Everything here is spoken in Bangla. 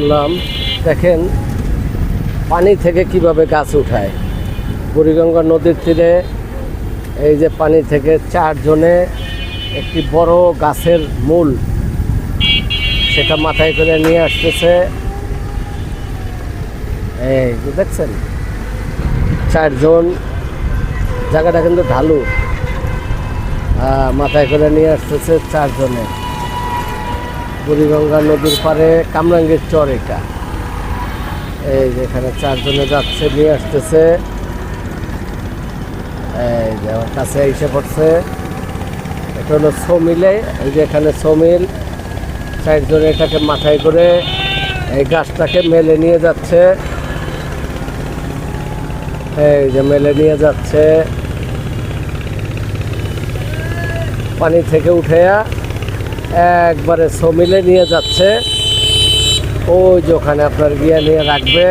করলাম, দেখেন, পানি থেকে কীভাবে গাছ উঠায়। বুড়িগঙ্গা নদীর তীরে এই যে পানি থেকে চারজনে একটি বড় গাছের মূল সেটা মাথায় করে নিয়ে আসতেছে। এই দেখছেন, চারজন, জায়গাটা কিন্তু ঢালু। মাথায় করে নিয়ে আসতেছে চারজনে। বুড়িগঙ্গা নদীর পারে কামরাঙ্গীর চর এটা। এই যে এখানে চারজনে যাচ্ছে, নিয়ে আসতেছে। এই যে আমার কাছে এসে পড়ছে। এটা হলো সমিলে, এই যে এখানে সমিল। চারজনে এটাকে মাথায় করে এই গাছটাকে মেলে নিয়ে যাচ্ছে। এই যে মেলে নিয়ে যাচ্ছে। পানি থেকে উঠে একবারে সমিলে নিয়ে যাচ্ছে। ওই যে ওখানে আপনার গিয়ে নিয়ে রাখবে।